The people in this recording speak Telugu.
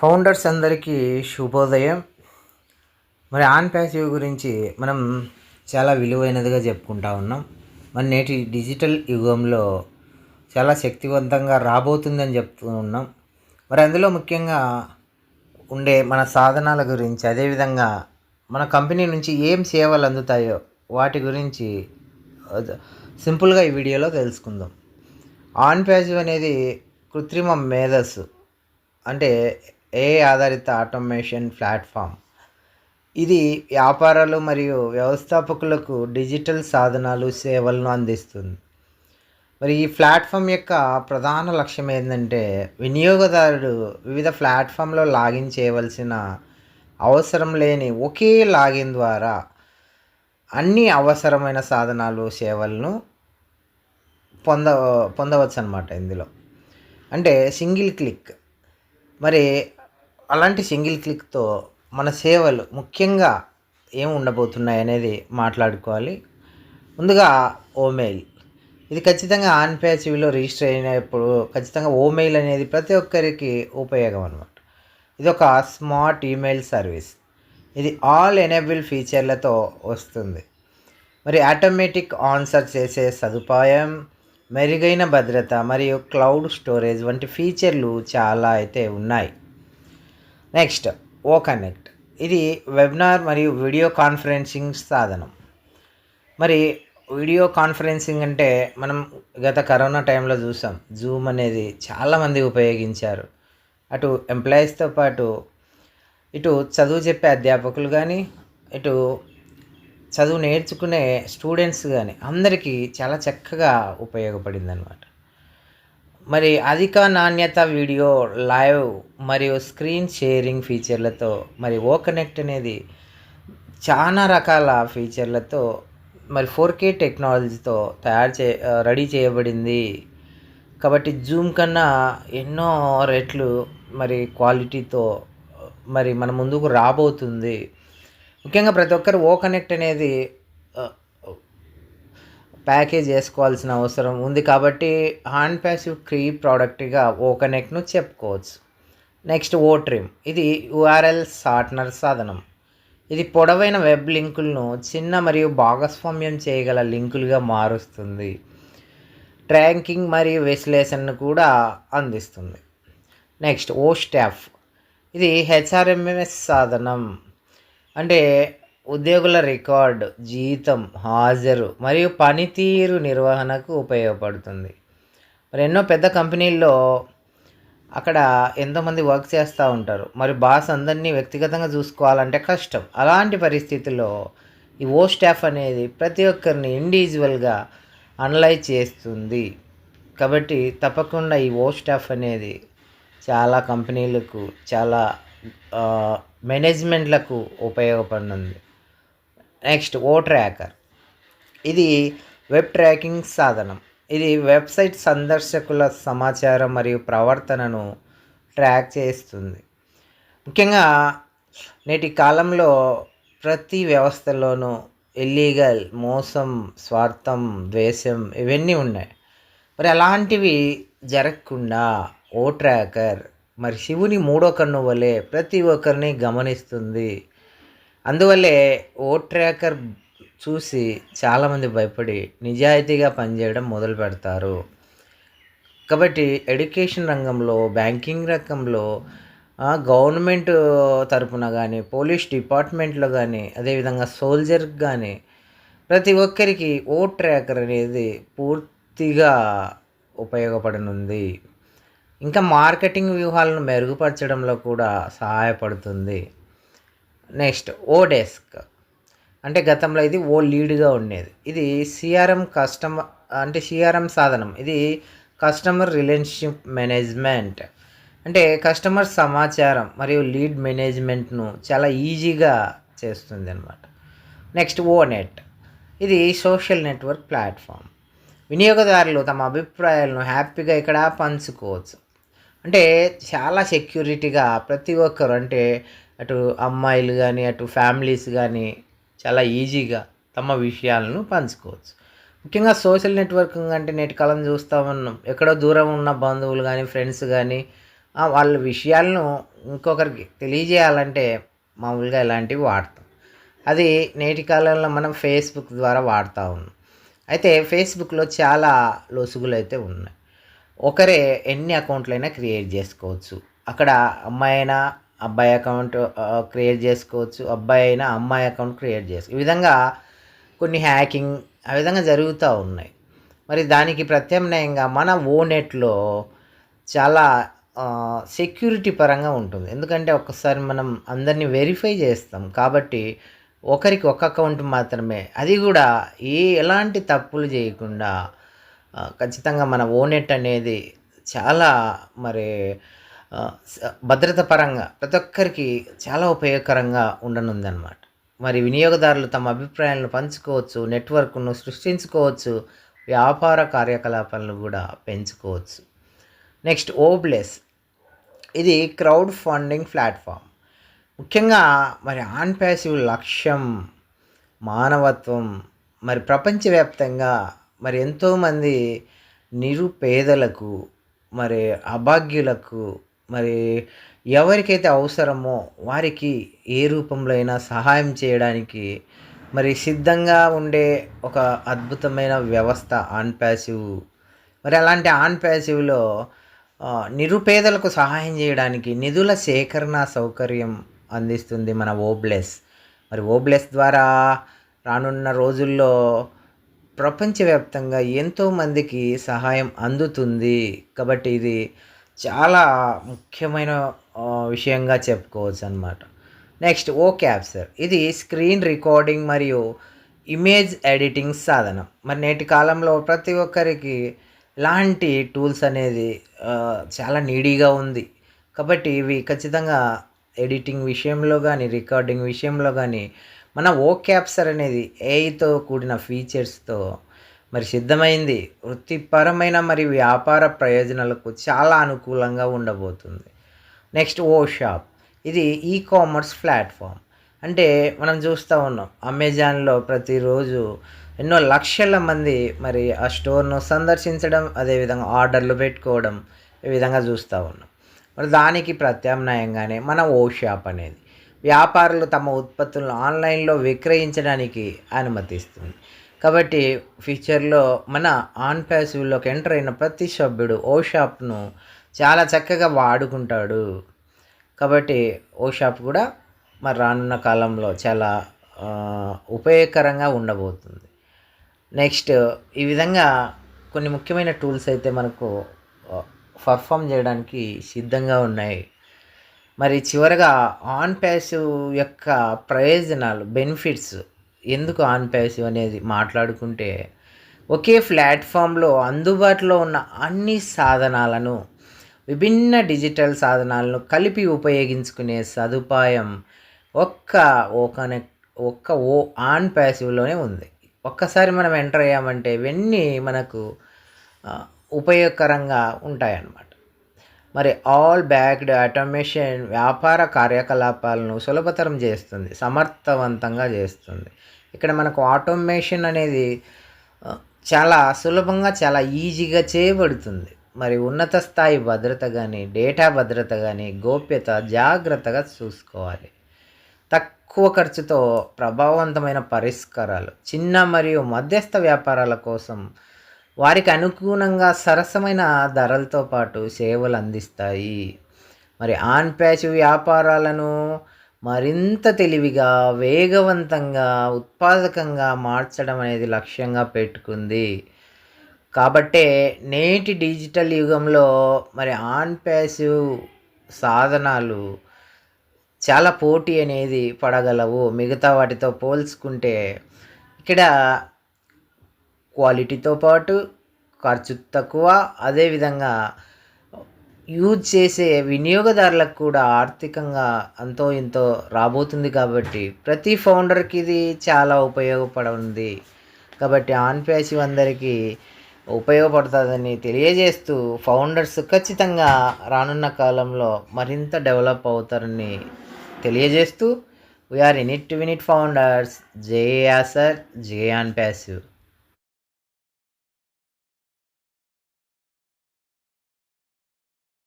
ఫౌండర్స్ అందరికీ శుభోదయం. మరి ఆన్ ప్యాసివ్ గురించి మనం చాలా విలువైనదిగా చెప్పుకుంటా ఉన్నాం. మన నేటి డిజిటల్ యుగంలో చాలా శక్తివంతంగా రాబోతుందని చెప్తూ ఉన్నాం. మరి అందులో ముఖ్యంగా ఉండే మన సాధనాల గురించి అదేవిధంగా మన కంపెనీ నుంచి ఏం సేవలు అందుతాయో వాటి గురించి సింపుల్గా ఈ వీడియోలో తెలుసుకుందాం. ఆన్ ప్యాసివ్ అనేది కృత్రిమ మేధస్సు. అంటే ఏ ఆధారిత ఆటోమేషన్ ప్లాట్ఫామ్? ఇది వ్యాపారాలు మరియు వ్యవస్థాపకులకు డిజిటల్ సాధనాలు సేవలను అందిస్తుంది. మరి ఈ ప్లాట్ఫామ్ యొక్క ప్రధాన లక్ష్యం ఏంటంటే వినియోగదారుడు వివిధ ప్లాట్ఫామ్లో లాగిన్ చేయవలసిన అవసరం లేని ఒకే లాగిన్ ద్వారా అన్ని అవసరమైన సాధనాలు సేవలను పొంద పొందవచ్చు అనమాట ఇందులో. అంటే సింగిల్ క్లిక్. మరి అలాంటి సింగిల్ క్లిక్తో మన సేవలు ముఖ్యంగా ఏం ఉండబోతున్నాయి అనేది మాట్లాడుకోవాలి. ముందుగా ఓమెయిల్. ఇది ఖచ్చితంగా ఆన్ రిజిస్టర్ అయినప్పుడు ఖచ్చితంగా ఓమెయిల్ అనేది ప్రతి ఒక్కరికి ఉపయోగం అనమాట ఇది ఒక స్మార్ట్ ఈమెయిల్ సర్వీస్. ఇది ఆల్ ఎనేబుల్ ఫీచర్లతో వస్తుంది. మరి ఆటోమేటిక్ ఆన్సర్ చేసే సదుపాయం మెరుగైన భద్రత మరియు క్లౌడ్ స్టోరేజ్ వంటి ఫీచర్లు చాలా అయితే ఉన్నాయి. Next O connect. ఇది వెబినార్ మరియు వీడియో కాన్ఫరెన్సింగ్ సాధనం. మరి వీడియో కాన్ఫరెన్సింగ్ అంటే మనం గత కరోనా టైంలో చూసాం. జూమ్ అనేది చాలామంది ఉపయోగించారు. అటు ఎంప్లాయీస్తో పాటు ఇటు చదువు చెప్పే అధ్యాపకులు కానీ ఇటు చదువు నేర్చుకునే స్టూడెంట్స్ కానీ అందరికీ చాలా చక్కగా ఉపయోగపడింది అనమాట మరి అధిక నాణ్యత వీడియో లైవ్ మరియు స్క్రీన్ షేరింగ్ ఫీచర్లతో మరి ఓ కనెక్ట్ అనేది చాలా రకాల ఫీచర్లతో మరి ఫోర్ కే టెక్నాలజీతో తయారు చే రెడీ చేయబడింది. కాబట్టి జూమ్ కన్నా ఎన్నో రెట్లు మరి క్వాలిటీతో మరి మన ముందుకు రాబోతుంది. ముఖ్యంగా ప్రతి ఒక్కరు ఓ కనెక్ట్ అనేది ప్యాకేజ్ చేసుకోవాల్సిన అవసరం ఉంది కాబట్టి హ్యాండ్ ప్యాసివ్ క్రీ ప్రోడక్ట్గా ఓ కనెక్ట్ను చెప్పుకోవచ్చు. నెక్స్ట్ ఓ ట్రిమ్ ఇది యూఆర్ఎల్ షార్ట్నర్ సాధనం. ఇది పొడవైన వెబ్ లింకులను చిన్న మరియు భాగస్వామ్యం చేయగల లింకులుగా మారుస్తుంది. ట్రాకింగ్ మరియు విశ్లేషణను కూడా అందిస్తుంది. నెక్స్ట్ ఓ స్టాఫ్ ఇది హెచ్ఆర్ఎంఎస్ సాధనం. అంటే ఉద్యోగుల రికార్డ్ జీతం హాజరు మరియు పనితీరు నిర్వహణకు ఉపయోగపడుతుంది. మరి ఎన్నో పెద్ద కంపెనీల్లో అక్కడ ఎంతోమంది వర్క్ చేస్తూ ఉంటారు. మరి బాస్ అందరినీ వ్యక్తిగతంగా చూసుకోవాలంటే కష్టం. అలాంటి పరిస్థితుల్లో ఈ ఓ స్టాఫ్ అనేది ప్రతి ఒక్కరిని ఇండివిజువల్గా అనలైజ్ చేస్తుంది. కాబట్టి తప్పకుండా ఈ ఓ స్టాఫ్ అనేది చాలా కంపెనీలకు చాలా మేనేజ్మెంట్లకు ఉపయోగపడుతుంది. Next O tracker. ఇది వెబ్ ట్రాకింగ్ సాధనం. ఇది వెబ్సైట్ సందర్శకుల సమాచారం మరియు ప్రవర్తనను ట్రాక్ చేస్తుంది. ముఖ్యంగా నేటి కాలంలో ప్రతి వ్యవస్థలోనూ ఇల్లీగల్ మోసం స్వార్థం ద్వేషం ఇవన్నీ ఉన్నాయి. మరి అలాంటివి జరగకుండా ఓ ట్రాకర్ మరి శివుని మూడో కన్ను వలె ప్రతి ఒక్కరిని గమనిస్తుంది అందువల్లే ఓ ట్రాకర్ చూసి చాలామంది భయపడి నిజాయితీగా పనిచేయడం మొదలు పెడతారు. కాబట్టి ఎడ్యుకేషన్ రంగంలో బ్యాంకింగ్ రంగంలో గవర్నమెంట్ తరపున కానీ పోలీస్ డిపార్ట్మెంట్లో కానీ అదేవిధంగా సోల్జర్ కానీ ప్రతి ఒక్కరికి ఓ ట్రాకర్ అనేది పూర్తిగా ఉపయోగపడనుంది. ఇంకా మార్కెటింగ్ వ్యూహాలను మెరుగుపరచడంలో కూడా సహాయపడుతుంది. Next O desk. అంటే గతంలో ఇది ఓ లీడ్గా ఉండేది. ఇది సిఆర్ఎం కస్టమర్ అంటే సిఆర్ఎం సాధనం. ఇది కస్టమర్ రిలేషన్షిప్ మేనేజ్మెంట్. అంటే కస్టమర్ సమాచారం మరియు లీడ్ మేనేజ్మెంట్ను చాలా ఈజీగా చేస్తుంది అనమాట నెక్స్ట్ ఓ నెట్. ఇది సోషల్ నెట్వర్క్ ప్లాట్ఫామ్. వినియోగదారులు తమ అభిప్రాయాలను హ్యాపీగా ఇక్కడ పంచుకోవచ్చు. అంటే చాలా సెక్యూరిటీగా ప్రతి ఒక్కరు అంటే అటు అమ్మాయిలు కానీ అటు ఫ్యామిలీస్ కానీ చాలా ఈజీగా తమ విషయాలను పంచుకోవచ్చు. ముఖ్యంగా సోషల్ నెట్వర్కింగ్ అంటే నేటి కాలం చూస్తూ ఉన్నాం. ఎక్కడో దూరం ఉన్న బంధువులు కానీ ఫ్రెండ్స్ కానీ వాళ్ళ విషయాలను ఇంకొకరికి తెలియజేయాలంటే మామూలుగా ఇలాంటివి వాడతాం. అది నేటి కాలంలో మనం ఫేస్బుక్ ద్వారా వాడుతూ ఉన్నాం. అయితే ఫేస్బుక్లో చాలా లొసుగులు అయితే ఉన్నాయి. ఒకరే ఎన్ని అకౌంట్లైనా క్రియేట్ చేసుకోవచ్చు. అక్కడ అమ్మాయి అయినా అబ్బాయి అకౌంట్ క్రియేట్ చేసుకోవచ్చు. అబ్బాయి అయినా అమ్మాయి అకౌంట్ క్రియేట్ చేసుకో ఈ విధంగా కొన్ని హ్యాకింగ్ ఆ విధంగా జరుగుతూ ఉన్నాయి. మరి దానికి ప్రత్యామ్నాయంగా మన ఓనెట్లో చాలా సెక్యూరిటీ పరంగా ఉంటుంది. ఎందుకంటే ఒక్కసారి మనం అందరినీ వెరిఫై చేస్తాం. కాబట్టి ఒకరికి ఒక అకౌంట్ మాత్రమే. అది కూడా ఏ ఎలాంటి తప్పులు చేయకుండా ఖచ్చితంగా మన ఓనెట్ అనేది చాలా మరి భద్రత పరంగా ప్రతి ఒక్కరికి చాలా ఉపయోగకరంగా ఉండనుందన్నమాట. మరి వినియోగదారులు తమ అభిప్రాయాలను పంచుకోవచ్చు నెట్వర్క్ను సృష్టించుకోవచ్చు వ్యాపార కార్యకలాపాలను కూడా పెంచుకోవచ్చు. నెక్స్ట్ ఓబ్లెస్. ఇది క్రౌడ్ ఫండింగ్ ప్లాట్ఫామ్. ముఖ్యంగా మరి ఆన్ ప్యాసివ్ లక్ష్యం మానవత్వం మరి ప్రపంచవ్యాప్తంగా మరి ఎంతోమంది నిరుపేదలకు మరి అభాగ్యులకు మరి ఎవరికైతే అవసరమో వారికి ఏ రూపంలో అయినా సహాయం చేయడానికి మరి సిద్ధంగా ఉండే ఒక అద్భుతమైన వ్యవస్థ ఆన్ ప్యాసివ్. మరి అలాంటి ఆన్ ప్యాసివ్లో నిరుపేదలకు సహాయం చేయడానికి నిధుల సేకరణ సౌకర్యం అందిస్తుంది మన ఓబ్లెస్. మరి ఓబ్లెస్ ద్వారా రానున్న రోజుల్లో ప్రపంచవ్యాప్తంగా ఎంతోమందికి సహాయం అందుతుంది. కాబట్టి ఇది చాలా ముఖ్యమైన విషయంగా చెప్పుకోవచ్చు అనమాట నెక్స్ట్ ఓ క్యాప్చర్. ఇది స్క్రీన్ రికార్డింగ్ మరియు ఇమేజ్ ఎడిటింగ్ సాధనం. మరి నేటి కాలంలో ప్రతి ఒక్కరికి ఇలాంటి టూల్స్ అనేది చాలా నీడీగా ఉంది. కాబట్టి ఇవి ఖచ్చితంగా ఎడిటింగ్ విషయంలో కానీ రికార్డింగ్ విషయంలో కానీ మన ఓ క్యాప్చర్ అనేది ఏఐతో కూడిన ఫీచర్స్తో మరి సిద్ధమైంది. వృత్తిపరమైన మరి వ్యాపార ప్రయోజనాలకు చాలా అనుకూలంగా ఉండబోతుంది. Next O shop. ఇది ఈ కామర్స్ ప్లాట్ఫామ్. అంటే మనం చూస్తూ ఉన్నాం అమెజాన్లో ప్రతిరోజు ఎన్నో లక్షల మంది మరి ఆ స్టోర్ను సందర్శించడం అదేవిధంగా ఆర్డర్లు పెట్టుకోవడం ఈ విధంగా చూస్తూ ఉన్నాం. మరి దానికి ప్రత్యామ్నాయంగానే మన ఓ షాప్ అనేది వ్యాపారులు తమ ఉత్పత్తులను ఆన్లైన్లో విక్రయించడానికి అనుమతిస్తుంది. కాబట్టి ఫ్యూచర్లో మన ఆన్ ప్యాసివ్లోకి ఎంటర్ అయిన ప్రతి సభ్యుడు ఓ షాప్ను చాలా చక్కగా వాడుకుంటాడు. కాబట్టి ఓ షాప్ కూడా మరి రానున్న కాలంలో చాలా ఉపయోగకరంగా ఉండబోతుంది. నెక్స్ట్ ఈ విధంగా కొన్ని ముఖ్యమైన టూల్స్ అయితే మనకు పర్ఫామ్ చేయడానికి సిద్ధంగా ఉన్నాయి. మరి చివరగా ఆన్ ప్యాసివ్ యొక్క ప్రయోజనాలు బెనిఫిట్స్ ఎందుకు ఆన్ ప్యాసివ్ అనేది మాట్లాడుకుంటే ఒకే ప్లాట్ఫామ్లో అందుబాటులో ఉన్న అన్ని సాధనాలను విభిన్న డిజిటల్ సాధనాలను కలిపి ఉపయోగించుకునే సదుపాయం ఒక్క ఓకనే ఒక్క ఓ ఆన్ ప్యాసివ్లోనే ఉంది. ఒక్కసారి మనం ఎంటర్ అయ్యామంటే ఇవన్నీ మనకు ఉపయోగకరంగా ఉంటాయన్నమాట. మరి ఆల్ బ్యాక్డ్ ఆటోమేషన్ వ్యాపార కార్యకలాపాలను సులభతరం చేస్తుంది సమర్థవంతంగా చేస్తుంది. ఇక్కడ మనకు ఆటోమేషన్ అనేది చాలా సులభంగా చాలా ఈజీగా చేయబడుతుంది. మరి ఉన్నత స్థాయి భద్రత కానీ డేటా భద్రత కానీ గోప్యత జాగ్రత్తగా చూసుకోవాలి. తక్కువ ఖర్చుతో ప్రభావవంతమైన పరిష్కారాలు చిన్న మరియు మధ్యస్థ వ్యాపారాల కోసం వారికి అనుగుణంగా సరసమైన ధరలతో పాటు సేవలు అందిస్తాయి. మరి ఆన్ ప్యాచ్ వ్యాపారాలను మరింత తెలివిగా వేగవంతంగా ఉత్పాదకంగా మార్చడం అనేది లక్ష్యంగా పెట్టుకుంది. కాబట్టే నేటి డిజిటల్ యుగంలో మరి ఆన్ ప్యాసివ్ సాధనాలు చాలా పోటీ అనేది పడగలవు. మిగతా వాటితో పోల్చుకుంటే ఇక్కడ క్వాలిటీతో పాటు ఖర్చు తక్కువ. అదేవిధంగా యూజ్ చేసే వినియోగదారులకు కూడా ఆర్థికంగా అంతో ఇంతో రాబోతుంది కాబట్టి ప్రతి ఫౌండర్కి ఇది చాలా ఉపయోగపడుంది కాబట్టి ఆన్ ప్యాసివ్ అందరికీ ఉపయోగపడుతుందని తెలియజేస్తూ ఫౌండర్స్ ఖచ్చితంగా రానున్న కాలంలో మరింత డెవలప్ అవుతారని తెలియజేస్తూ we are in it win it founders. జే యాసర్ జే ఆన్ ప్యాసివ్